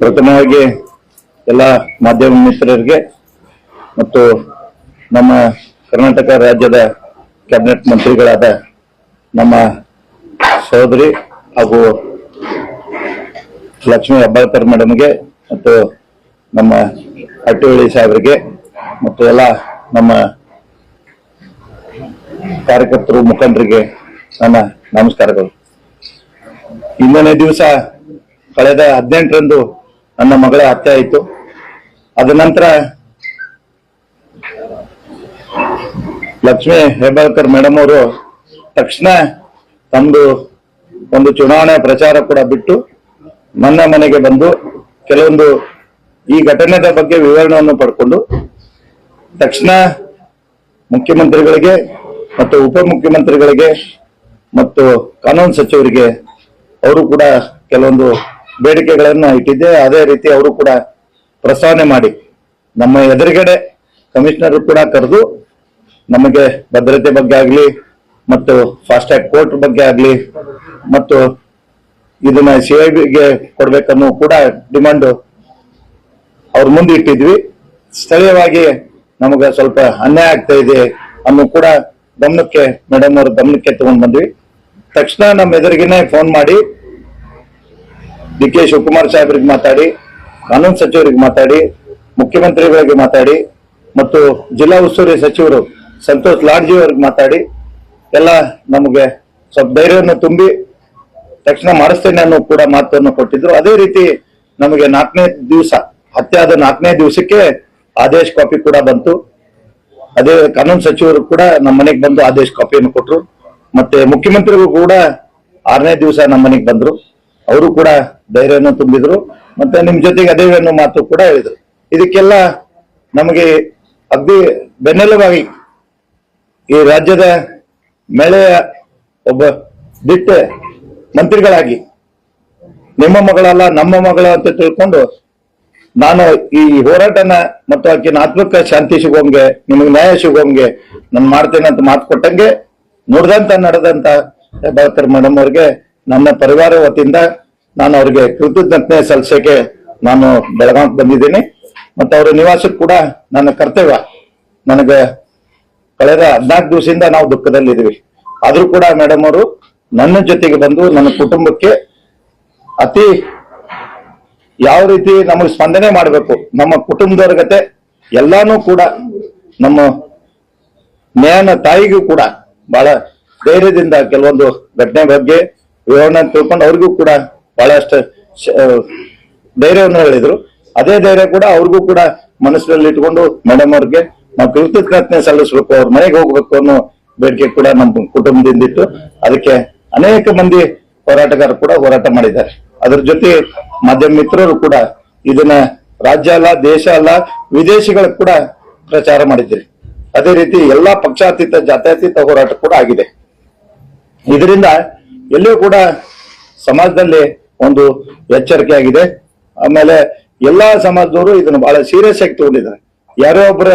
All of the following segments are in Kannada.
ಪ್ರಥಮವಾಗಿ ಎಲ್ಲ ಮಾಧ್ಯಮ ಮಿತ್ರರಿಗೆ ಮತ್ತು ನಮ್ಮ ಕರ್ನಾಟಕ ರಾಜ್ಯದ ಕ್ಯಾಬಿನೆಟ್ ಮಂತ್ರಿಗಳಾದ ನಮ್ಮ ಸಹೋದರಿ ಹಾಗೂ ಲಕ್ಷ್ಮೀ ಹೆಬ್ಬಾಳ್ಕರ್ ಮೇಡಮ್ಗೆ ಮತ್ತು ನಮ್ಮ ಹಟ್ಟಿಹಳ್ಳಿ ಸಾಹೇಬರಿಗೆ ಮತ್ತು ಎಲ್ಲ ನಮ್ಮ ಕಾರ್ಯಕರ್ತರು ಮುಖಂಡರಿಗೆ ನನ್ನ ನಮಸ್ಕಾರಗಳು. ಇಂದನೇ ದಿವಸ ಕಳೆದ ಹದಿನೆಂಟರಂದು ನನ್ನ ಮಗಳ ಹತ್ಯೆ ಆಯ್ತು. ಅದ ನಂತರ ಲಕ್ಷ್ಮೀ ಹೆಬ್ಬಾಳ್ಕರ್ ಮೇಡಮ್ ಅವರು ತಕ್ಷಣ ತಮ್ಮದು ಒಂದು ಚುನಾವಣೆ ಪ್ರಚಾರ ಕೂಡ ಬಿಟ್ಟು ನನ್ನ ಮನೆಗೆ ಬಂದು ಕೆಲವೊಂದು ಈ ಘಟನೆದ ಬಗ್ಗೆ ವಿವರಣೆಯನ್ನು ಪಡ್ಕೊಂಡು ತಕ್ಷಣ ಮುಖ್ಯಮಂತ್ರಿಗಳಿಗೆ ಮತ್ತು ಉಪಮುಖ್ಯಮಂತ್ರಿಗಳಿಗೆ ಮತ್ತು ಕಾನೂನು ಸಚಿವರಿಗೆ ಅವರು ಕೂಡ ಕೆಲವೊಂದು ಬೇಡಿಕೆಗಳನ್ನ ಇಟ್ಟಿದ್ದೆ. ಅದೇ ರೀತಿ ಅವರು ಕೂಡ ಪ್ರಸ್ತಾವನೆ ಮಾಡಿ, ನಮ್ಮ ಎದುರುಗಡೆ ಕಮಿಷನರ್ ಕೂಡ ಕರೆದು ನಮಗೆ ಭದ್ರತೆ ಬಗ್ಗೆ ಆಗಲಿ ಮತ್ತು ಫಾಸ್ಟ್ ಟ್ರ್ಯಾಕ್ ಕೋರ್ಟ್ ಬಗ್ಗೆ ಆಗಲಿ ಮತ್ತು ಇದನ್ನ ಬಿಗೆ ಕೊಡಬೇಕನ್ನೋ ಕೂಡ ಡಿಮಾಂಡ್ ಅವ್ರ ಮುಂದೆ ಇಟ್ಟಿದ್ವಿ. ಸ್ಥಳೀಯವಾಗಿ ನಮಗೆ ಸ್ವಲ್ಪ ಅನ್ಯಾಯ ಆಗ್ತಾ ಇದೆ ಅನ್ನೋ ಕೂಡ ಗಮನಕ್ಕೆ ಮೇಡಮ್ ಅವ್ರ ಗಮನಕ್ಕೆ ತಗೊಂಡ್ ಬಂದ್ವಿ. ತಕ್ಷಣ ನಮ್ಮ ಎದುರಿಗೇನೆ ಫೋನ್ ಮಾಡಿ ಡಿ ಕೆ ಶಿವಕುಮಾರ್ ಸಾಹೇಬರಿಗೆ ಮಾತಾಡಿ, ಕಾನೂನು ಸಚಿವರಿಗೆ ಮಾತಾಡಿ, ಮುಖ್ಯಮಂತ್ರಿಗಳಿಗೆ ಮಾತಾಡಿ, ಮತ್ತು ಜಿಲ್ಲಾ ಉಸ್ತುವಾರಿ ಸಚಿವರು ಸಂತೋಷ್ ಲಾಡ್ಜಿ ಅವ್ರಿಗೆ ಮಾತಾಡಿ, ಎಲ್ಲ ನಮಗೆ ಸ್ವಲ್ಪ ಧೈರ್ಯವನ್ನು ತುಂಬಿ ತಕ್ಷಣ ಮಾಡಿಸ್ತೇನೆ ಅನ್ನೋ ಕೂಡ ಮಾತನ್ನು ಕೊಟ್ಟಿದ್ರು. ಅದೇ ರೀತಿ ನಮಗೆ ನಾಲ್ಕನೇ ದಿವಸ ಹತ್ಯೆ ಆದ ನಾಲ್ಕನೇ ದಿವಸಕ್ಕೆ ಆದೇಶ ಕಾಪಿ ಕೂಡ ಬಂತು. ಅದೇ ಕಾನೂನು ಸಚಿವರು ಕೂಡ ನಮ್ಮ ಮನೆಗೆ ಬಂದು ಆದೇಶ ಕಾಪಿಯನ್ನು ಕೊಟ್ಟರು ಮತ್ತೆ ಮುಖ್ಯಮಂತ್ರಿಗೂ ಕೂಡ ಆರನೇ ದಿವಸ ನಮ್ಮ ಮನೆಗೆ ಬಂದ್ರು. ಅವರು ಕೂಡ ಧೈರ್ಯವನ್ನು ತುಂಬಿದ್ರು, ಮತ್ತೆ ನಿಮ್ ಜೊತೆಗೆ ಅದೇ ಅನ್ನೋ ಮಾತು ಕೂಡ ಹೇಳಿದ್ರು. ಇದಕ್ಕೆಲ್ಲ ನಮಗೆ ಅಗ್ದಿ ಬೆನ್ನೆಲುಬಾಗಿ ಈ ರಾಜ್ಯದ ಮೇಳೆಯ ಒಬ್ಬ ದಿಟ್ಟ ಮಂತ್ರಿಗಳಾಗಿ, ನಿಮ್ಮ ಮಗಳಲ್ಲ, ನಮ್ಮ ಮಗಳ ಅಂತ ತಿಳ್ಕೊಂಡು ನಾನು ಈ ಹೋರಾಟನ ಮತ್ತು ಆಕಿನ ಆತ್ಮಕ್ಕ ಶಾಂತಿ ಸಿಗೋಂಗೆ ನಿಮಗೆ ನ್ಯಾಯ ಸಿಗೋಂಗೆ ನಾನು ಮಾಡ್ತೇನೆ ಅಂತ ಮಾತು ಕೊಟ್ಟಂಗೆ, ನುಡ್ದಂತ, ನಡೆದಂತ ಹೆಬ್ಬಾಳ್ಕರ್ ಮೇಡಮ್ ಅವ್ರಿಗೆ ನನ್ನ ಪರಿವಾರ ವತಿಯಿಂದ ನಾನು ಅವರಿಗೆ ಕೃತಜ್ಞತೆ ಸಲ್ಲಿಸಕ್ಕೆ ನಾನು ಬೆಳಗಾವ್ ಬಂದಿದ್ದೀನಿ. ಮತ್ತು ಅವರ ನಿವಾಸಕ್ಕೆ ಕೂಡ ನನ್ನ ಕರ್ತವ್ಯ. ನನಗೆ ಕಳೆದ ಹದಿನಾಲ್ಕು ದಿವಸದಿಂದ ನಾವು ದುಃಖದಲ್ಲಿದ್ದೀವಿ. ಆದರೂ ಕೂಡ ಮೇಡಮ್ ಅವರು ನನ್ನ ಜೊತೆಗೆ ಬಂದು ನನ್ನ ಕುಟುಂಬಕ್ಕೆ ಅತಿ ಯಾವ ರೀತಿ ನಮಗೆ ಸ್ಪಂದನೆ ಮಾಡಬೇಕು, ನಮ್ಮ ಕುಟುಂಬದವ್ರ ಗತೆ ಎಲ್ಲಾನು ಕೂಡ, ನಮ್ಮ ನೇನ ತಾಯಿಗೂ ಕೂಡ ಬಹಳ ಧೈರ್ಯದಿಂದ ಕೆಲವೊಂದು ಘಟನೆ ಬಗ್ಗೆ ವಿವರಣೆ ತಿಳ್ಕೊಂಡು ಅವ್ರಿಗೂ ಕೂಡ ಬಹಳಷ್ಟು ಧೈರ್ಯವನ್ನು ಹೇಳಿದ್ರು. ಅದೇ ಧೈರ್ಯ ಕೂಡ ಅವ್ರಿಗೂ ಕೂಡ ಮನಸ್ಸಿನಲ್ಲಿ ಇಟ್ಕೊಂಡು ಮೇಡಮ್ ಅವ್ರಿಗೆ ನಾವು ಕೃತಜ್ಞತೆ ಸಲ್ಲಿಸಬೇಕು, ಅವ್ರ ಮನೆಗೆ ಹೋಗ್ಬೇಕು ಅನ್ನೋ ಬೇಡಿಕೆ ಕೂಡ ನಮ್ಮ ಕುಟುಂಬದಿಂದ ಇತ್ತು. ಅದಕ್ಕೆ ಅನೇಕ ಮಂದಿ ಹೋರಾಟಗಾರರು ಕೂಡ ಹೋರಾಟ ಮಾಡಿದ್ದಾರೆ. ಅದ್ರ ಜೊತೆ ಮಾಧ್ಯಮ ಮಿತ್ರರು ಕೂಡ ಇದನ್ನ ರಾಜ್ಯ ಅಲ್ಲ, ದೇಶ ಅಲ್ಲ, ವಿದೇಶಿಗಳ ಕೂಡ ಪ್ರಚಾರ ಮಾಡಿದ್ದೀರಿ ಅದೇ ರೀತಿ ಎಲ್ಲಾ ಪಕ್ಷಾತೀತ, ಜಾತ್ಯತೀತ ಹೋರಾಟ ಕೂಡ ಆಗಿದೆ. ಇದರಿಂದ ಎಲ್ಲಿಯೂ ಕೂಡ ಸಮಾಜದಲ್ಲಿ ಒಂದು ಎಚ್ಚರಿಕೆ ಆಗಿದೆ. ಆಮೇಲೆ ಎಲ್ಲಾ ಸಮಾಜದವರು ಇದನ್ನು ಬಹಳ ಸೀರಿಯಸ್ ಆಗಿ ತಗೊಂಡಿದ್ದಾರೆ. ಯಾರೋ ಒಬ್ಬರ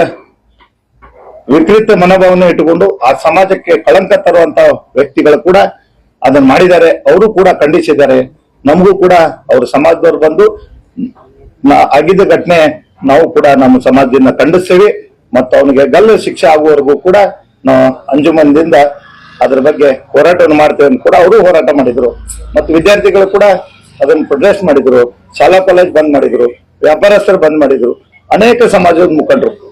ವಿಪರೀತ ಮನೋಭಾವನೆ ಇಟ್ಟುಕೊಂಡು ಆ ಸಮಾಜಕ್ಕೆ ಕಳಂಕ ತರುವಂತ ವ್ಯಕ್ತಿಗಳು ಕೂಡ ಅದನ್ನ ಮಾಡಿದ್ದಾರೆ. ಅವರು ಕೂಡ ಖಂಡಿಸಿದ್ದಾರೆ. ನಮಗೂ ಕೂಡ ಅವ್ರ ಸಮಾಜದವ್ರು ಬಂದು ಆಗಿದ್ದ ಘಟನೆ ನಾವು ಕೂಡ ನಮ್ಮ ಸಮಾಜದಿಂದ ಖಂಡಿಸ್ತೇವೆ. ಮತ್ತು ಅವನಿಗೆ ಗಲ್ಲು ಶಿಕ್ಷೆ ಆಗುವವರೆಗೂ ಕೂಡ ನಾವು ಅಂಜುಮನದಿಂದ ಅದ್ರ ಬಗ್ಗೆ ಹೋರಾಟವನ್ನು ಮಾಡ್ತೇವೆ ಅಂತ ಕೂಡ ಅವರು ಹೋರಾಟ ಮಾಡಿದ್ರು. ಮತ್ತು ವಿದ್ಯಾರ್ಥಿಗಳು ಕೂಡ ಅದನ್ನು ಪ್ರೊಟೆಸ್ಟ್ ಮಾಡಿದ್ರು. ಶಾಲಾ ಕಾಲೇಜ್ ಬಂದ್ ಮಾಡಿದ್ರು. ವ್ಯಾಪಾರಸ್ಥರು ಬಂದ್ ಮಾಡಿದ್ರು. ಅನೇಕ ಸಮಾಜದ ಮುಖಂಡರು.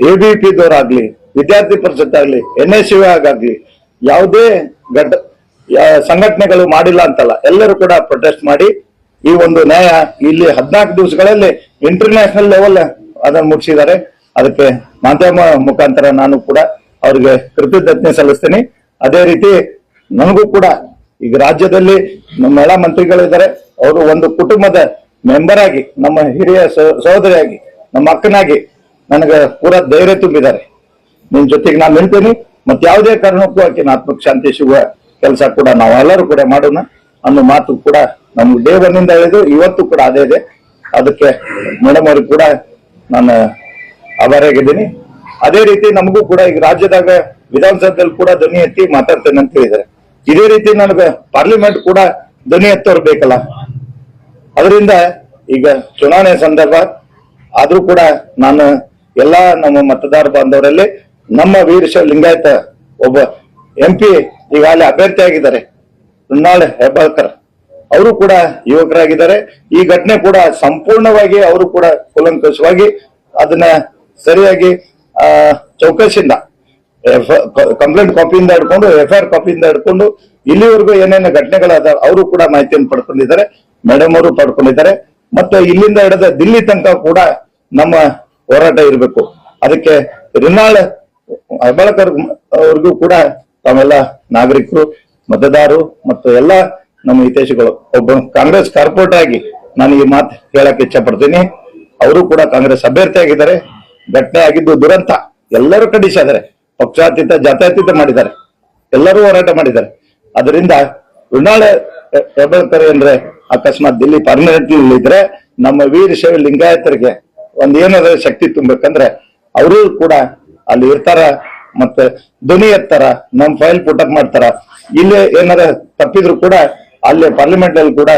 ಎ ಬಿ ಪಿದವರಾಗ್ಲಿ ವಿದ್ಯಾರ್ಥಿ ಪರಿಷತ್ ಆಗ್ಲಿ ಎನ್ ಎಸ್ ಯು ಆಗ್ಲಿ, ಯಾವುದೇ ಯಾ- ಸಂಘಟನೆಗಳು ಮಾಡಿಲ್ಲ ಅಂತಲ್ಲ, ಎಲ್ಲರೂ ಕೂಡ ಪ್ರೊಟೆಸ್ಟ್ ಮಾಡಿ ಈ ಒಂದು ನ್ಯಾಯ ಇಲ್ಲಿ ಹದಿನಾಲ್ಕು ದಿವಸಗಳಲ್ಲಿ ಇಂಟರ್ನ್ಯಾಷನಲ್ ಲೆವೆಲ್ ಅದನ್ನು ಮುಗಿಸಿದ್ದಾರೆ. ಅದಕ್ಕೆ ಮಾಧ್ಯಮ ಮುಖಾಂತರ ನಾನು ಕೂಡ ಅವ್ರಿಗೆ ಕೃತಜ್ಞತೆ ಸಲ್ಲಿಸ್ತೀನಿ. ಅದೇ ರೀತಿ ನನಗೂ ಕೂಡ ಈಗ ರಾಜ್ಯದಲ್ಲಿ ನಮ್ಮ ಮಹಿಳಾ ಮಂತ್ರಿಗಳಿದ್ದಾರೆ ಅವರು ಒಂದು ಕುಟುಂಬದ ಮೆಂಬರ್ ಆಗಿ, ನಮ್ಮ ಹಿರಿಯ ಸಹ- ಸಹೋದರಿಯಾಗಿ, ನಮ್ಮ ಅಕ್ಕನಾಗಿ ನನಗೆ ಪೂರಾ ಧೈರ್ಯ ತುಂಬಿದ್ದಾರೆ. ನಿನ್ ಜೊತೆಗೆ ನಾನು ನಿಲ್ತೀನಿ ಮತ್ತೆ ಯಾವುದೇ ಕಾರಣಕ್ಕೂ ಆಕಿನ ಆತ್ಮಕ್ಕೆ ಶಾಂತಿ ಸಿಗುವ ಕೆಲಸ ಕೂಡ ನಾವೆಲ್ಲರೂ ಕೂಡ ಮಾಡೋಣ ಅನ್ನೋ ಮಾತು ಕೂಡ ನಮ್ಗೆ ಒನ್ನಿಂದ ಹೇಳಿದ್ರು ಇವತ್ತು ಕೂಡ ಅದೇ ಇದೆ. ಅದಕ್ಕೆ ಮೇಡಮ್ ಅವ್ರಿಗೆ ಕೂಡ ನಾನು ಆಭಾರಿಯಾಗಿದ್ದೀನಿ. ಅದೇ ರೀತಿ ನಮಗೂ ಕೂಡ ಈಗ ರಾಜ್ಯದಾಗ ವಿಧಾನಸಭೆಯಲ್ಲಿ ಕೂಡ ಧ್ವನಿ ಎತ್ತಿ ಮಾತಾಡ್ತೇನೆ ಅಂತ ಹೇಳಿದ್ದಾರೆ. ಇದೇ ರೀತಿ ನನಗೆ ಪಾರ್ಲಿಮೆಂಟ್ ಕೂಡ ಧ್ವನಿ ಎತ್ತವ್ರು ಬೇಕಲ್ಲ. ಅದರಿಂದ ಈಗ ಚುನಾವಣೆ ಸಂದರ್ಭ, ಆದ್ರೂ ಕೂಡ ನಾನು ಎಲ್ಲಾ ನಮ್ಮ ಮತದಾರ ಬಾಂಧವರಲ್ಲಿ ನಮ್ಮ ವೀರಶ ಲಿಂಗಾಯತ ಒಬ್ಬ ಎಂ ಪಿ ಈಗಾಗಲೇ ಅಭ್ಯರ್ಥಿ ಆಗಿದ್ದಾರೆ ಮೃಣಾಳ್ ಹೆಬ್ಬಾಳ್ಕರ್. ಅವರು ಕೂಡ ಯುವಕರಾಗಿದ್ದಾರೆ. ಈ ಘಟನೆ ಕೂಡ ಸಂಪೂರ್ಣವಾಗಿ ಅವರು ಕೂಡ ಕೂಲಂಕಷವಾಗಿ ಅದನ್ನ ಸರಿಯಾಗಿ ಆ ಚೌಕಶಿಂದ ಕಂಪ್ಲೇಂಟ್ ಕಾಪಿಯಿಂದ ಹಿಡ್ಕೊಂಡು ಎಫ್ ಐ ಆರ್ ಕಾಪಿಯಿಂದ ಹಿಡ್ಕೊಂಡು, ಇಲ್ಲಿವರೆಗೂ ಏನೇನು ಘಟನೆಗಳಾದ, ಅವರು ಕೂಡ ಮಾಹಿತಿಯನ್ನು ಪಡ್ಕೊಂಡಿದ್ದಾರೆ ಮೇಡಮ್ ಅವರು ಪಡ್ಕೊಂಡಿದ್ದಾರೆ, ಮತ್ತೆ ಇಲ್ಲಿಂದ ಹಿಡಿದ ದಿಲ್ಲಿ ತನಕ ಕೂಡ ನಮ್ಮ ಹೋರಾಟ ಇರಬೇಕು. ಅದಕ್ಕೆ ರಿನಾಳ್, ಹೆಬ್ಬಾಳ್ಕರ್ ಅವ್ರಿಗೂ ಕೂಡ ತಾವೆಲ್ಲ ನಾಗರಿಕರು, ಮತದಾರರು, ಮತ್ತು ಎಲ್ಲ ನಮ್ಮ ಹಿತೈಷಿಗಳು, ಒಬ್ಬ ಕಾಂಗ್ರೆಸ್ ಕಾರ್ಪೊರೇಟ್ ಆಗಿ ನಾನು ಈ ಮಾತು ಹೇಳಕ್ಕೆ ಇಚ್ಛೆ ಪಡ್ತೀನಿ. ಅವರು ಕೂಡ ಕಾಂಗ್ರೆಸ್ ಅಭ್ಯರ್ಥಿ ಆಗಿದ್ದಾರೆ ಘಟನೆ ಆಗಿದ್ದು ದುರಂತ. ಎಲ್ಲರೂ ಖಂಡಿಸಿದ್ದಾರೆ ಪಕ್ಷಾತೀತ, ಜಾತ್ಯಾತೀತ ಮಾಡಿದ್ದಾರೆ. ಎಲ್ಲರೂ ಹೋರಾಟ ಮಾಡಿದ್ದಾರೆ. ಅದರಿಂದ ಉನ್ನಾಳೆ ಹೆಬ್ಬಾಳ್ಕರ್ ಅಂದ್ರೆ ಅಕಸ್ಮಾತ್ ದಿಲ್ಲಿ ಪರ್ಮನೆಂಟ್ ಇದ್ರೆ ನಮ್ಮ ವೀರಶೈವ ಲಿಂಗಾಯತರಿಗೆ ಒಂದ್ ಏನಾದ್ರೆ ಶಕ್ತಿ ತುಂಬಬೇಕಂದ್ರೆ ಅವರು ಕೂಡ ಅಲ್ಲಿ ಇರ್ತಾರ ಮತ್ತೆ ಧ್ವನಿ ಎತ್ತಾರ, ನಮ್ ಫೈಲ್ ಪುಟಪ್ ಮಾಡ್ತಾರ. ಇಲ್ಲಿ ಏನಾರ ತಪ್ಪಿದ್ರು ಕೂಡ ಅಲ್ಲಿ ಪಾರ್ಲಿಮೆಂಟ್ ಅಲ್ಲಿ ಕೂಡ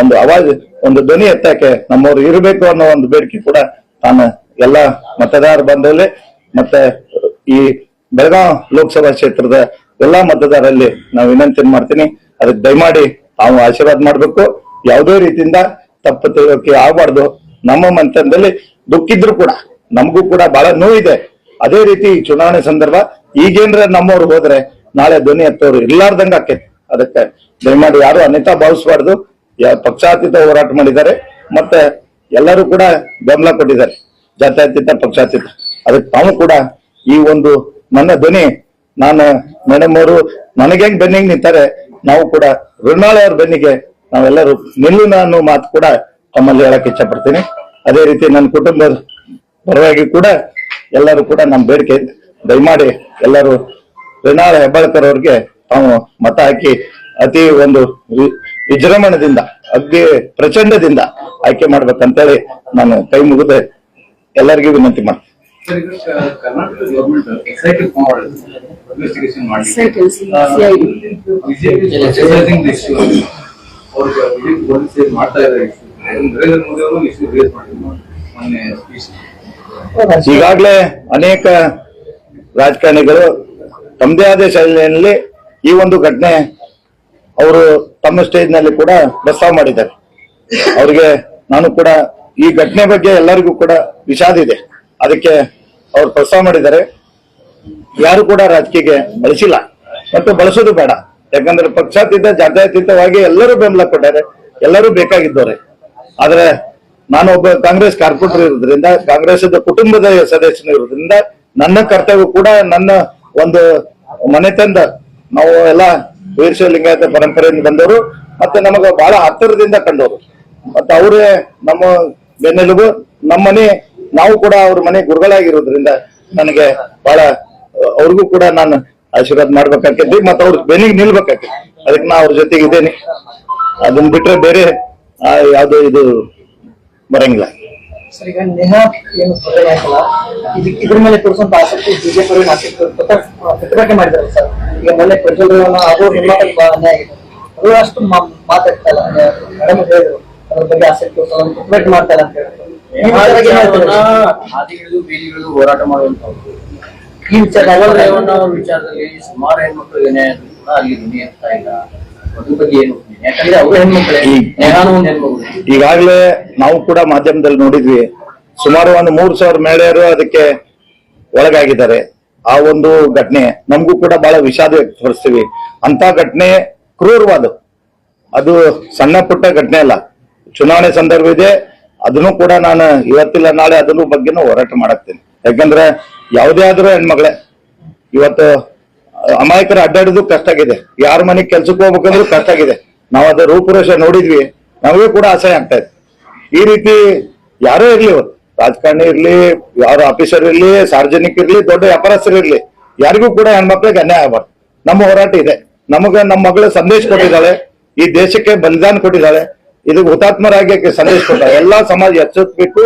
ಒಂದು ಅವಾಜ್, ಒಂದು ಧ್ವನಿ ಎತ್ತಕ್ಕೆ ನಮ್ಮವ್ರು ಇರಬೇಕು ಅನ್ನೋ ಒಂದು ಬೇಡಿಕೆ ಕೂಡ ನಾನು ಎಲ್ಲ ಮತದಾರ ಬಂದಲ್ಲಿ ಮತ್ತೆ ಈ ಬೆಳಗಾವ್ ಲೋಕಸಭಾ ಕ್ಷೇತ್ರದ ಎಲ್ಲಾ ಮತದಾರಲ್ಲಿ ನಾವು ವಿನಂತಿ ಮಾಡ್ತೀನಿ. ಅದಕ್ಕೆ ದಯಮಾಡಿ ತಾವು ಆಶೀರ್ವಾದ ಮಾಡ್ಬೇಕು. ಯಾವುದೇ ರೀತಿಯಿಂದ ತಪ್ಪು ತೆಗೆಯೋಕೆ ಆಗಬಾರ್ದು. ನಮ್ಮ ಮಂತನದಲ್ಲಿ ದುಃಖಿದ್ರು ಕೂಡ, ನಮಗೂ ಕೂಡ ಬಹಳ ನೋವಿದೆ. ಅದೇ ರೀತಿ ಈ ಚುನಾವಣೆ ಸಂದರ್ಭ, ಈಗೇನ್ರ ನಮ್ಮವ್ರು ಹೋದ್ರೆ ನಾಳೆ ಧ್ವನಿ ಎತ್ತವ್ರು ಇರ್ಲಾರ್ದಂಗ ಆಕೈತಿ ಅದಕ್ಕೆ ದಯಮಾಡಿ ಯಾರು ಅನಿತಾ ಭಾವಿಸಬಾರ್ದು. ಪಕ್ಷಾತೀತ ಹೋರಾಟ ಮಾಡಿದ್ದಾರೆ. ಮತ್ತೆ ಎಲ್ಲರೂ ಕೂಡ ಬೆಂಬಲ ಕೊಟ್ಟಿದ್ದಾರೆ. ಜಾತ್ಯತೀತ, ಪಕ್ಷಾತೀತ. ಅದಕ್ಕೆ ತಾವು ಕೂಡ ಈ ಒಂದು ನನ್ನ ಧ್ವನಿ, ನಾನು ಮೇಡಮ್ ಅವರು ನನಗೆ ಬೆನ್ನಿಗೆ ನಿಂತಾರೆ, ನಾವು ಕೂಡ ಋಣಾಳೆ ಅವ್ರ ಬೆನ್ನಿಗೆ ನಾವೆಲ್ಲರೂ ನಿಲ್ಲುನ ಅನ್ನೋ ಮಾತು ಕೂಡ ತಮ್ಮಲ್ಲಿ ಹೇಳಕ್ ಇಚ್ಛೆ ಪಡ್ತೀನಿ ಅದೇ ರೀತಿ ನನ್ನ ಕುಟುಂಬದ ಪರವಾಗಿ ಕೂಡ ಎಲ್ಲರೂ ಕೂಡ ನಮ್ಮ ಬೇಡಿಕೆ ದಯಮಾಡಿ ಎಲ್ಲರೂ ಋಣಾಳ ಹೆಬ್ಬಾಳ್ಕರ್ ಅವ್ರಿಗೆ ತಾವು ಮತ ಹಾಕಿ ಅತಿ ಒಂದು ವಿಜೃಂಭಣದಿಂದ ಅಗ್ದಿ ಪ್ರಚಂಡದಿಂದ ಆಯ್ಕೆ ಮಾಡ್ಬೇಕಂತೇಳಿ ನಾನು ಕೈ ಮುಗಿದು. ಎಲ್ಲರಿಗೂ ವಿನಂತಿ ಮಾಡ್ತೀನಿ. ಕರ್ನಾಟಕ ಎಕ್ಸೈಟೆಡ್ ಇನ್ವೆಸ್ಟಿಗೇಷನ್ ಮಾಡಿ ಬಿಜೆಪಿ ಅವ್ರಿಗೆ ಬಿಜೆಪಿ ಪೊಲೀಸ್ ಮಾಡ್ತಾ ಇದ್ದಾರೆ. ನರೇಂದ್ರ ಮೋದಿ ಅವರು ಇಶ್ಯೂ ರೇಸ್ ಮಾಡಿದ್ರು ಮೊನ್ನೆ ಸ್ಪೀಚ್ ಈಗಾಗಲೇ ಅನೇಕ ರಾಜಕಾರಣಿಗಳು ತಮ್ಮದೇ ಆದ ಶೈಲಿಯಲ್ಲಿ ಈ ಒಂದು ಘಟನೆ ಅವರು ತಮ್ಮ ಸ್ಟೇಜ್ನಲ್ಲಿ ಕೂಡ ಪ್ರಸ್ತಾವ ಮಾಡಿದ್ದಾರೆ. ಅವರಿಗೆ ನಾನು ಕೂಡ ಈ ಘಟನೆ ಬಗ್ಗೆ ಎಲ್ಲರಿಗೂ ಕೂಡ ವಿಷಾದ ಇದೆ. ಅದಕ್ಕೆ ಅವ್ರು ಪ್ರಸ್ತಾವ ಮಾಡಿದ್ದಾರೆ. ಯಾರು ಕೂಡ ರಾಜಕೀಯಕ್ಕೆ ಬಳಸಿಲ್ಲ. ಮತ್ತು ಬಳಸೋದು ಬೇಡ. ಯಾಕಂದ್ರೆ ಪಕ್ಷಾತೀತ, ಜಾತ್ಯತೀತವಾಗಿ ಎಲ್ಲರೂ ಬೆಂಬಲ ಕೊಟ್ಟಾರೆ ಎಲ್ಲರೂ ಬೇಕಾಗಿದ್ದವ್ರೆ. ಆದ್ರೆ ನಾನು ಒಬ್ಬ ಕಾಂಗ್ರೆಸ್ ಕಾರ್ಪೊರೇಟರ್ ಇರೋದ್ರಿಂದ ಕಾಂಗ್ರೆಸ್ ಕುಟುಂಬದ ಸದಸ್ಯನ ಇರೋದ್ರಿಂದ, ನನ್ನ ಕರ್ತವ್ಯ ಕೂಡ ನನ್ನ ಒಂದು ಮನೆ ತಂದ. ನಾವು ಎಲ್ಲ ವೀರಶೈವ ಲಿಂಗಾಯತ ಪರಂಪರೆಯಿಂದ ಬಂದವರು, ಮತ್ತೆ ನಮಗ ಬಹಳ ಹತ್ತಿರದಿಂದ ಕಂಡವರು. ಮತ್ತೆ ಅವರೇ ನಮ್ಮ ಬೆನ್ನೆಲುಬು. ನಮ್ಮ ಮನೆ, ನಾವು ಕೂಡ ಅವ್ರ ಮನೆ ಗುರುಗಳಾಗಿರೋದ್ರಿಂದ ನನಗೆ ಬಹಳ, ಅವ್ರಿಗೂ ಕೂಡ ನಾನು ಆಶೀರ್ವಾದ ಮಾಡ್ಬೇಕಾಕೈತಿ ಮತ್ತ ಅವ್ರ ಬೆನ್ನಿಗೆ ನಿಲ್ಬೇಕಾಕೈತಿ ಅದಕ್ಕೆ ನಾ ಅವ್ರ ಜೊತೆಗೆ ಇದ್ದೇನೆ. ಅದನ್ನ ಬಿಟ್ರೆ ಬೇರೆ ಯಾವ್ದು ಇದು ಬರಂಗಿಲ್ಲ. ಈಗ ನೇಹಾ ಏನು ಇದ್ರ ಮೇಲೆ ತೋರಿಸುವಂತ ಆಸಕ್ತಿ ಬಿಜೆಪಿ ಮಾಡಿದ್ರು ಸರ್. ಈಗ ಮೊನ್ನೆ ಪ್ರಜ್ವಲ್ ನಿರ್ಮಾಪಕ ಅನ್ಯಾಯ ಆಗಿದೆ. ಅವರು ಅಷ್ಟು ಮಾತಾಡ್ತಾ ಇಲ್ಲ. ಹೇಳಿದ್ರು. ಅದ್ರ ಬಗ್ಗೆ ಆಸಕ್ತಿ ಅಂತ ಹೋರಾಟ ಮಾಡುವಂತವ್ರು ಈ ವಿಚಾರ ರೇವಣ್ಣ ವಿಚಾರದಲ್ಲಿ ಸುಮಾರು ಹೆಣ್ಮಕ್ಳು ಏನೇ ಅಲ್ಲಿ ಧ್ವನಿ ಇಲ್ಲ. ಅದ್ರ ಬಗ್ಗೆ ಏನು ಯಾಕಂದ್ರೆ ಅವ್ರ ಹೆಣ್ಮಕ್ಳೇ ಈ- ನೇಹಾನು ಒಂದ್ ಹೆಣ್ಮಗಳು ಈಗಾಗಲೇ ನಾವು ಕೂಡ ಮಾಧ್ಯಮದಲ್ಲಿ ನೋಡಿದ್ವಿ ಸುಮಾರು ಒಂದು ಮೂರ್ ಸಾವಿರ ಮಹಿಳೆಯರು ಅದಕ್ಕೆ ಒಳಗಾಗಿದ್ದಾರೆ. ಆ ಒಂದು ಘಟನೆ ನಮಗೂ ಕೂಡ ಬಹಳ ವಿಷಾದ ವ್ಯಕ್ತಪಡಿಸ್ತೀವಿ. ಅಂತ ಘಟನೆ ಕ್ರೂರವಾದ. ಅದು ಸಣ್ಣ ಪುಟ್ಟ ಘಟನೆ ಅಲ್ಲ. ಚುನಾವಣೆ ಸಂದರ್ಭ ಇದೆ, ಅದನ್ನು ಕೂಡ ನಾನು ಇವತ್ತಿಲ್ಲ, ನಾಳೆ ಅದನ್ನು ಬಗ್ಗೆನೂ ಹೋರಾಟ ಮಾಡಾಕ್ತೀನಿ. ಯಾಕಂದ್ರೆ ಯಾವುದೇ ಆದ್ರೂ ಹೆಣ್ಮಗಳೇ, ಇವತ್ತು ಅಮಾಯಕರ ಅಡ್ಡಾಡೋದು ಕಷ್ಟ ಆಗಿದೆ ಯಾರ ಮನೆಗೆ ಕೆಲ್ಸಕ್ಕೆ ಹೋಗ್ಬೇಕಂದ್ರೂ ಕಷ್ಟ ಆಗಿದೆ ನಾವು ಅದ ರೂಪುರೇಷ ನೋಡಿದ್ವಿ, ನಮಗೂ ಕೂಡ ಅಸಹ್ಯ ಆಗ್ತಾ ಇದೆ. ಈ ರೀತಿ ಯಾರೇ ಇರ್ಲಿ ಇವತ್ತು ರಾಜಕಾರಣಿ ಇರ್ಲಿ, ಯಾರ ಆಫೀಸರ್ ಇರ್ಲಿ, ಸಾರ್ವಜನಿಕ ಇರ್ಲಿ, ದೊಡ್ಡ ವ್ಯಾಪಾರಸ್ಥರು ಇರ್ಲಿ, ಯಾರಿಗೂ ಕೂಡ ಹೆಣ್ಮಕ್ಳಿಗೆ ಅನ್ಯಾಯ ಆಗಬಾರ್ದು. ನಮ್ಮ ಹೋರಾಟ ಇದೆ. ನಮಗ ನಮ್ಮ ಮಗಳು ಸಂದೇಶ ಕೊಟ್ಟಿದ್ದಾಳೆ, ಈ ದೇಶಕ್ಕೆ ಬಲಿದಾನ ಕೊಟ್ಟಿದ್ದಾಳೆ ಇದಕ್ಕೆ ಹುತಾತ್ಮರಾಗಿ ಆಕೆ ಸಂದೇಶ ಕೊಡ್ತಾರೆ ಎಲ್ಲಾ ಸಮಾಜ ಎಚ್ಚೆತ್ತಬೇಕು,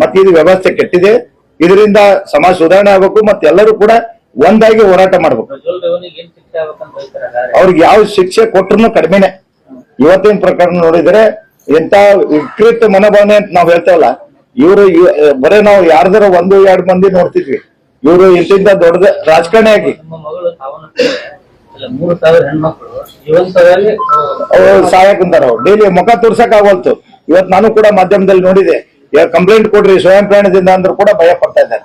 ಮತ್ತೆ ಇದು ವ್ಯವಸ್ಥೆ ಕೆಟ್ಟಿದೆ. ಇದರಿಂದ ಸಮಾಜ ಸುಧಾರಣೆ ಆಗ್ಬೇಕು, ಮತ್ತೆ ಎಲ್ಲರೂ ಕೂಡ ಒಂದಾಗಿ ಹೋರಾಟ ಮಾಡ್ಬೇಕು. ಅವ್ರಿಗೆ ಯಾವ ಶಿಕ್ಷೆ ಕೊಟ್ಟರು ಕಡಿಮೆನೆ. ಇವತ್ತಿನ ಪ್ರಕರಣ ನೋಡಿದ್ರೆ ಎಂತ ವಿಕೃತ ಮನೋಭಾವನೆ ಅಂತ ನಾವು ಹೇಳ್ತೇವಲ್ಲ. ಇವರು ಬರೇ ನಾವು ಯಾರ್ದಾರ ಒಂದು, ಎರಡು ಮಂದಿ ನೋಡ್ತಿದ್ವಿ. ಇವರು ಇಂತಿಂತ ದೊಡ್ಡದ ರಾಜಕಾರಣಿ ಆಗಿ. ಮೂರು ಸಾವಿರ ಹೆಣ್ಮಕ್ಳು. ಸಹಾಯಕ್ ಕುಂತಾರ ಡೈಲಿ ಮುಖ ತೋರ್ಸಕ್ ಆಗೋಲ್ತು. ಇವತ್ ನಾನು ಕೂಡ ಮಾಧ್ಯಮದಲ್ಲಿ ನೋಡಿದೆ. ಕಂಪ್ಲೇಂಟ್ ಕೊಡ್ರಿ ಸ್ವಯಂ ಪ್ರಯಾಣದಿಂದ ಅಂದ್ರೂ ಕೂಡ ಭಯ ಪಡ್ತಾ ಇದ್ದಾರೆ.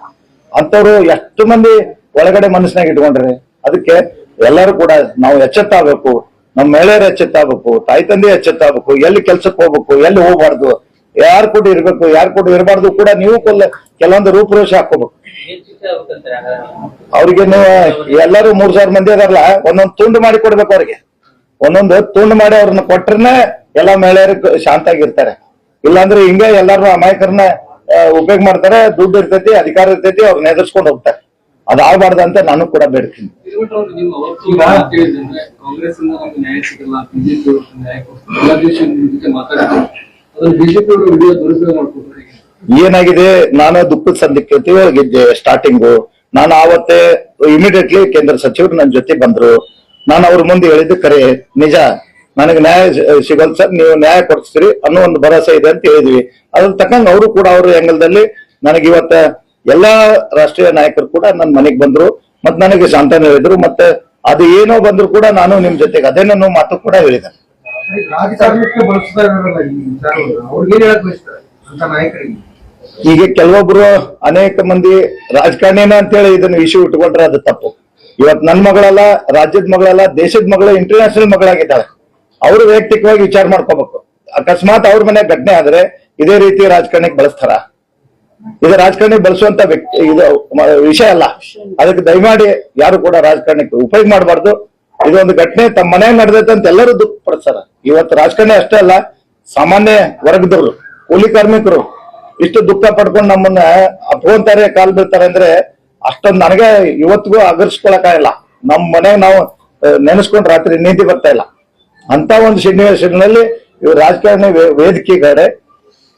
ಅಂತವ್ರು ಎಷ್ಟು ಮಂದಿ ಒಳಗಡೆ ಮನಸ್ಸಿನಾಗ ಇಟ್ಕೊಂಡ್ರಿ ಅದಕ್ಕೆ ಎಲ್ಲರೂ ಕೂಡ ನಾವು ಎಚ್ಚೆತ್ತಾಗಬೇಕು. ನಮ್ಮ ಮಹಿಳೆಯರು ಎಚ್ಚೆತ್ತಾಗಬೇಕು ತಾಯಿ ತಂದೆ ಎಚ್ಚೆತ್ತಾಗಬೇಕು ಎಲ್ಲಿ ಕೆಲ್ಸಕ್ಕೆ ಹೋಗ್ಬೇಕು ಎಲ್ಲಿ ಹೋಗ್ಬಾರ್ದು ಯಾರು ಕೂಡ ಇರ್ಬೇಕು ಯಾರು ಕೂಡ ಇರಬಾರ್ದು ಕೂಡ ನೀವು ಕೊಲ್ಲ ಕೆಲವೊಂದು ರೂಪುರೇಷೆ ಹಾಕೋಬೇಕು ಅವ್ರಿಗೆ ನೀವು ಎಲ್ಲರೂ ಮೂರ್ ಸಾವಿರ ಮಂದಿ ಅದಾರಲ್ಲ ಒಂದೊಂದು ತುಂಡು ಮಾಡಿ ಕೊಡ್ಬೇಕು ಅವ್ರಿಗೆ. ಒಂದೊಂದು ತುಂಡು ಮಾಡಿ ಅವ್ರನ್ನ ಕೊಟ್ರನೆ ಎಲ್ಲ ಮಹಿಳೆಯರು ಶಾಂತ ಆಗಿರ್ತಾರೆ ಇಲ್ಲಾಂದ್ರೆ ಹಿಂಗೆ ಎಲ್ಲಾರು ಅಮಾಯಕರನ್ನ ಉಪಯೋಗ ಮಾಡ್ತಾರೆ ದುಡ್ಡು ಇರ್ತೈತಿ ಅಧಿಕಾರ ಇರ್ತೈತಿ ಅವ್ರನ್ನ ಎದುರ್ಸ್ಕೊಂಡು ಹೋಗ್ತಾರೆ. ಅದಾಗಬಾರ್ದು ಅಂತ ನಾನು ಕೂಡ ಬೇಡ್ತೀನಿ. ಏನಾಗಿದೆ? ನಾನು ದುಃಖದ ಸಂದಿಕ್ಕೆ ಹೋಗಿದ್ದೆ ಸ್ಟಾರ್ಟಿಂಗು ನಾನು ಆವತ್ತೇ ಇಮಿಡಿಯೇಟ್ಲಿ ಕೇಂದ್ರ ಸಚಿವರು ನನ್ನ ಜೊತೆ ಬಂದ್ರು. ನಾನು ಅವ್ರ ಮುಂದೆ ಹೇಳಿದ್ದು ಕರೆ ನಿಜ. ನನಗೆ ನ್ಯಾಯ ಸಿಗಲ್ ಸರ್ ನೀವು ನ್ಯಾಯ ಕೊಡಿಸ್ತೀರಿ ಅನ್ನೋ ಒಂದು ಭರವಸೆ ಇದೆ ಅಂತ ಹೇಳಿದ್ವಿ. ಅದ್ರ ತಕ್ಕಂಗೆ ಅವರು ಕೂಡ ಅವ್ರ ಎಂಗಲ್ದಲ್ಲಿ ನನಗೆ ಇವತ್ತ ಎಲ್ಲಾ ರಾಷ್ಟ್ರೀಯ ನಾಯಕರು ಕೂಡ ನನ್ನ ಮನೆಗೆ ಬಂದ್ರು. ಮತ್ ನನಗೆ ಸಾಂತ್ವನ ಹೇಳಿದ್ರು. ಮತ್ತೆ ಅದು ಏನೋ ಬಂದ್ರು ಕೂಡ ನಾನು ನಿಮ್ ಜೊತೆಗೆ ಅದೇ ನನ್ನ ಮಾತು ಕೂಡ ಹೇಳಿದೆ. ಈಗ ಕೆಲವೊಬ್ರು ಅನೇಕ ಮಂದಿ ರಾಜಕಾರಣಿನ ಅಂತೇಳಿ ಇದನ್ನ ವಿಷಯ ಇಟ್ಕೊಂಡ್ರೆ ಅದು ತಪ್ಪು. ಇವತ್ ನನ್ ಮಗಳಲ್ಲ, ರಾಜ್ಯದ ಮಗಳಲ್ಲ, ದೇಶದ ಮಗಳು ಇಂಟರ್ನ್ಯಾಷನಲ್ ಮಗಳಾಗಿದ್ದಾಳೆ. ಅವರು ವೈಯಕ್ತಿಕವಾಗಿ ವಿಚಾರ ಮಾಡ್ಕೋಬೇಕು. ಅಕಸ್ಮಾತ್ ಅವ್ರ ಮನೆ ಘಟನೆ ಆದ್ರೆ ಇದೇ ರೀತಿ ರಾಜಕಾರಣಕ್ಕೆ ಬಳಸ್ತಾರ. ಇದು ರಾಜಕಾರಣಿ ಬಳಸುವಂತ ವ್ಯಕ್ತಿ, ಇದು ವಿಷಯ ಅಲ್ಲ. ಅದಕ್ಕೆ ದಯಮಾಡಿ ಯಾರು ಕೂಡ ರಾಜಕಾರಣಕ್ಕೆ ಉಪಯೋಗ ಮಾಡಬಾರ್ದು. ಇದೊಂದು ಘಟನೆ ತಮ್ಮ ಮನೆಯಾಗ ನಡೆದೈತೆ ಅಂತ ಎಲ್ಲರೂ ದುಃಖ ಪಡಿಸ್ತಾರ ಇವತ್ತು ರಾಜಕಾರಣಿ ಅಷ್ಟೇ ಅಲ್ಲ, ಸಾಮಾನ್ಯ ವರ್ಗದವರು, ಕೂಲಿ ಕಾರ್ಮಿಕರು ಇಷ್ಟು ದುಃಖ ಪಡ್ಕೊಂಡು ನಮ್ಮನ್ನ ಅಪ್ಕೊಂತಾರೆ ಕಾಲ್ ಬೀಳ್ತಾರೆ ಅಂದ್ರೆ ಅಷ್ಟೊಂದು ನನಗೆ ಇವತ್ತಿಗೂ ಆಗರ್ಸ್ಕೊಳಕಾಗಿಲ್ಲ ನಮ್ಮ ಮನೆಗೆ ನಾವು ನೆನೆಸ್ಕೊಂಡು ರಾತ್ರಿ ನೀತಿ ಬರ್ತಾ ಇಲ್ಲ. ಅಂತ ಒಂದು ಸನ್ನಿವೇಶದಲ್ಲಿ ಇವ್ರು ರಾಜಕಾರಣಿ ವೇದಿಕೆ ಕಡೆ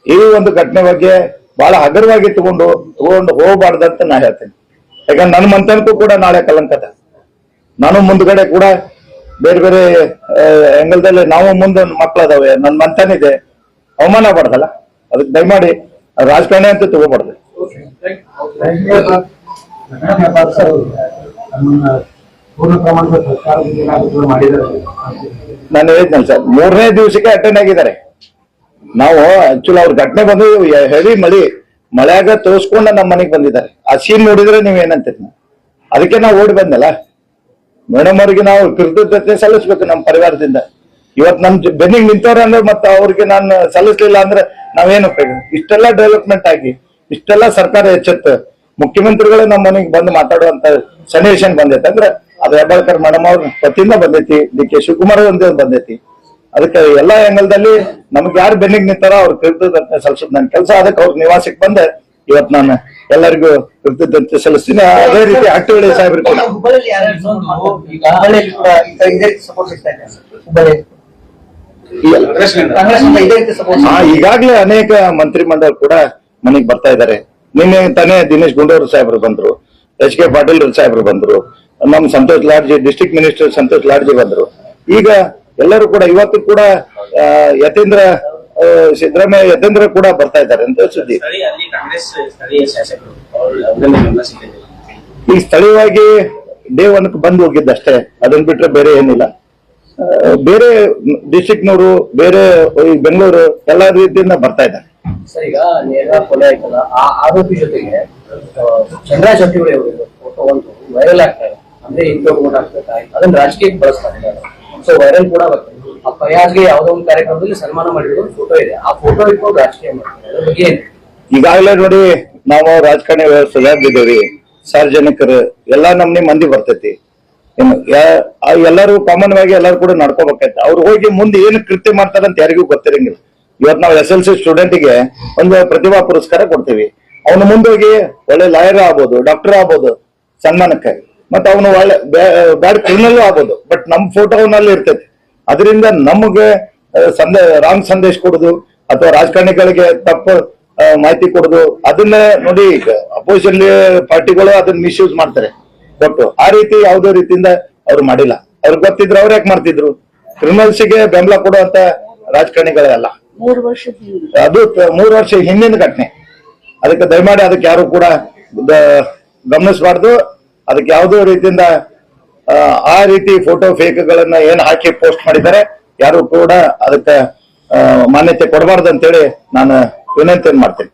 ಈ ಒಂದು ಘಟನೆ ಬಗ್ಗೆ ಬಹಳ ಹಗರವಾಗಿ ತಗೊಂಡು ತಗೊಂಡು ಹೋಗಬಾರ್ದಂತ ನಾ ಹೇಳ್ತೇನೆ. ಯಾಕಂದ್ರೆ ನನ್ನ ಮಂತನಕ್ಕೂ ಕೂಡ ನಾಳೆ ಕಲಂಕದ ನಾನು ಮುಂದ್ಗಡೆ ಕೂಡ ಬೇರೆ ಬೇರೆ ಎಂಗಲ್ದಲ್ಲಿ ನಾವು ಮುಂದೆ ಮಕ್ಕಳದಾವೆ ನನ್ನ ಮಂತನಿದೆ ಅವಮಾನ ಪಡ್ದಲ್ಲ ಅದಕ್ಕೆ ದಯಮಾಡಿ ರಾಜಕಾರಣಿ ಅಂತ ತಗೋಬಾರ್ದು. ನಾನು ಹೇಳ್ತೇನೆ ಸರ್, ಮೂರನೇ ದಿವಸಕ್ಕೆ ಅಟೆಂಡ್ ಆಗಿದ್ದಾರೆ. ನಾವು ಆಕ್ಚುಲಿ ಅವ್ರ ಘಟನೆ ಬಂದು ಹೆವಿ ಮಳಿ ಮಳೆಯಾಗ ತೋರಿಸ್ಕೊಂಡು ನಮ್ಮ ಮನೆಗೆ ಬಂದಿದ್ದಾರೆ. ಆ ಸೀನ್ ನೋಡಿದ್ರೆ ನೀವ್ ಏನಂತೀರಿ? ಅದಕ್ಕೆ ನಾವು ಓಡಿ ಬಂದಲ್ಲ ಮೇಡಮ್ ಅವ್ರಿಗೆ ನಾವು ಕೃತಜ್ಞತೆ ಸಲ್ಲಿಸ್ಬೇಕು ನಮ್ಮ ಪರಿವಾರದಿಂದ. ಇವತ್ ನಮ್ ಬೆನ್ನಿಗೆ ನಿಂತವ್ರೆ ಅಂದ್ರೆ ಮತ್ತೆ ಅವ್ರಿಗೆ ನಾನು ಸಲ್ಲಿಸ್ಲಿಲ್ಲ ಅಂದ್ರೆ ನಾವೇನು ಉಪಯೋಗ ಇಷ್ಟೆಲ್ಲ ಡೆವಲಪ್ಮೆಂಟ್ ಆಗಿ, ಇಷ್ಟೆಲ್ಲ ಸರ್ಕಾರ ಎಚ್ಚೆತ್ತು. ಮುಖ್ಯಮಂತ್ರಿಗಳು ನಮ್ಮ ಮನೆಗೆ ಬಂದು ಮಾತಾಡುವಂತ ಸನ್ನಿವೇಶ ಬಂದೈತೆ. ಅಂದ್ರೆ ಅದು ಹೆಬ್ಬಾಳ್ಕರ್ ಮೇಡಮ್ ಅವ್ರ ಪತಿಯಿಂದ ಬಂದೈತಿ ಡಿ ಕೆ ಶಿವಕುಮಾರ್ ಒಂದೇ ಬಂದೈತಿ. ಅದಕ್ಕೆ ಎಲ್ಲಾ ಆಂಗಲ್ದಲ್ಲಿ ನಮ್ಗೆ ಯಾರು ಬೆನ್ನಿಗ್ ನಿಂತಾರ ಅವ್ರ ಕೃತಜ್ಞತೆ ಸಲ್ಲಿಸೋದು ನನ್ನ ಕೆಲಸ. ಅದಕ್ಕೆ ಅವ್ರ ನಿವಾಸಕ್ಕೆ ಬಂದೆ. ಇವತ್ ನಾನು ಎಲ್ಲರಿಗೂ ಕೃತಜ್ಞತೆ ಸಲ್ಲಿಸ್ತೀನಿ. ಅದೇ ರೀತಿ ಆಕ್ಟಿವಿಟಿ ಸಾಹೇಬ್ರು ಈಗಾಗಲೇ ಅನೇಕ ಮಂತ್ರಿ ಮಂಡಲ ಕೂಡ ಮನೆಗೆ ಬರ್ತಾ ಇದ್ದಾರೆ ನಿನ್ನೆ ತಾನೇ ದಿನೇಶ್ ಗುಂಡೂರು ಸಾಹೇಬರು ಬಂದ್ರು ಎಚ್ ಕೆ ಪಾಟೀಲ್ ಸಾಹೇಬರು ಬಂದ್ರು ನಮ್ಮ Santosh Lad ji district minister Santosh Lodgy ಬಂದ್ರು. ಈಗ ಎಲ್ಲರೂ ಕೂಡ ಇವತ್ತು ಕೂಡ ಯತೀಂದ್ರ ಸಿದ್ದರಾಮಯ್ಯ ಯತೀಂದ್ರ ಕೂಡ ಬರ್ತಾ ಇದ್ದಾರೆ ಅಂತ ಸುದ್ದಿ. ಈ ಸ್ಥಳೀಯವಾಗಿ ಡೇ ಒನ್ ಬಂದು ಹೋಗಿದ್ದಷ್ಟೇ ಅದನ್ನ ಬಿಟ್ರೆ ಬೇರೆ ಏನಿಲ್ಲ. ಬೇರೆ ಡಿಸ್ಟಿಕ್ನವರು ಬೇರೆ ಈ ಬೆಂಗಳೂರು ಎಲ್ಲ ರೀತಿಯಿಂದ ಬರ್ತಾ ಇದ್ದಾರೆ. ಸರ್, ಈಗ ನೇರ ಕೊಲೆ ಆಯ್ತಲ್ಲ, ಆ ಆರೋಪಿ ಜೊತೆಗೆ ಚಂದ್ರ ಶೆಟ್ಟಿಗಳು ಫೋಟೋ ಒಂದು ವೈರಲ್ ಆಗ್ತಾ ಇದೆ. ಅಂದ್ರೆ ಇಂಟರ್ ವೋಟ್ ಆಗ್ತಾ ಅದನ್ನ ರಾಜಕೀಯಕ್ಕೆ ಬಳಸ್ತಾ ಸೊ ವೈರಲ್ ಕೂಡ ಬರ್ತದೆ. ಆ ಫಯಾಜ್ಗೆ ಯಾವುದೋ ಒಂದು ಕಾರ್ಯಕ್ರಮದಲ್ಲಿ ಸನ್ಮಾನ ಮಾಡಿರೋ ಫೋಟೋ ಇದೆ. ಆ ಫೋಟೋ ಇಟ್ಕೊಂಡು ರಾಜಕೀಯ ಮಾಡ್ತಾರೆ. ಅದ್ರ ಬಗ್ಗೆ ಈಗಾಗಲೇ ನೋಡಿ, ನಾವು ರಾಜಕಾರಣಿ ವ್ಯವಸ್ಥೆದಾಗಿದ್ದೇವೆ ಸಾರ್ವಜನಿಕರು ಎಲ್ಲಾ ನಮ್ನಿ ಮಂದಿ ಬರ್ತೈತಿ. ಎಲ್ಲರೂ ಕಾಮನ್ ಆಗಿ ಎಲ್ಲರೂ ಕೂಡ ನಡ್ಕೋಬೇಕಾಯ್ತು. ಅವ್ರು ಹೋಗಿ ಮುಂದೆ ಏನು ಕೃತ್ಯ ಮಾಡ್ತಾರಂತ ಯಾರಿಗೂ ಗೊತ್ತಿರಂಗಿಲ್ಲ. ಇವತ್ತು ನಾವು ಎಸ್ ಎಲ್ ಸಿ ಸ್ಟೂಡೆಂಟ್ಗೆ ಒಂದು ಪ್ರತಿಭಾ ಪುರಸ್ಕಾರ ಕೊಡ್ತೀವಿ. ಅವನು ಮುಂದೋಗಿ ಒಳ್ಳೆ ಲಾಯರ್ ಆಗ್ಬೋದು ಡಾಕ್ಟರ್ ಆಗ್ಬೋದು ಸನ್ಮಾನಕ್ಕೆ ಮತ್ತೆ ಅವನು ಒಳ್ಳೆ ಬ್ಯಾಡ್ ಕ್ರಿಮಿನಲ್ ಆಗ್ಬೋದು ಬಟ್ ನಮ್ ಫೋಟೋ ಅವನಲ್ಲಿ ಇರ್ತೈತಿ. ಅದರಿಂದ ನಮಗೆ ಸಂದೇ ರಾಂಗ್ ಸಂದೇಶ ಕೊಡುದು, ಅಥವಾ ರಾಜಕಾರಣಿಗಳಿಗೆ ತಪ್ಪು ಮಾಹಿತಿ ಕೊಡುದು, ಅದನ್ನ ನೋಡಿ ಈಗ ಅಪೋಸಿಷನ್ ಪಾರ್ಟಿಗಳು ಅದನ್ನ ಮಿಸ್ಯೂಸ್ ಮಾಡ್ತಾರೆ. ಬಟ್ ಆ ರೀತಿ ಯಾವುದೇ ರೀತಿಯಿಂದ ಅವ್ರು ಮಾಡಿಲ್ಲ. ಅವ್ರಿಗೆ ಗೊತ್ತಿದ್ರು ಅವ್ರು ಯಾಕೆ ಮಾಡ್ತಿದ್ರು? ಕ್ರಿಮಿನಲ್ಸ್ಗೆ ಬೆಂಬಲ ಕೊಡುವಂತ ರಾಜಕಾರಣಿಗಳೇ ಅಲ್ಲ. ಅದು ಮೂರು ವರ್ಷ ಹಿಂದಿನ ಘಟನೆ. ಅದಕ್ಕೆ ದಯಮಾಡಿ ಅದಕ್ಕೆ ಯಾರು ಕೂಡ ಗಮನಿಸಬಾರ್ದು. ಅದಕ್ಕೆ ಯಾವುದೋ ರೀತಿಯಿಂದ ಆ, ರೀತಿ ಫೋಟೋ ಫೇಕ್ಗಳನ್ನ ಏನ್ ಹಾಕಿ ಪೋಸ್ಟ್ ಮಾಡಿದ್ದಾರೆ ಯಾರು ಕೂಡ ಅದಕ್ಕೆ ಮಾನ್ಯತೆ ಕೊಡಬಾರ್ದು ಅಂತೇಳಿ ನಾನು ವಿನಂತಿ ಮಾಡ್ತೀನಿ.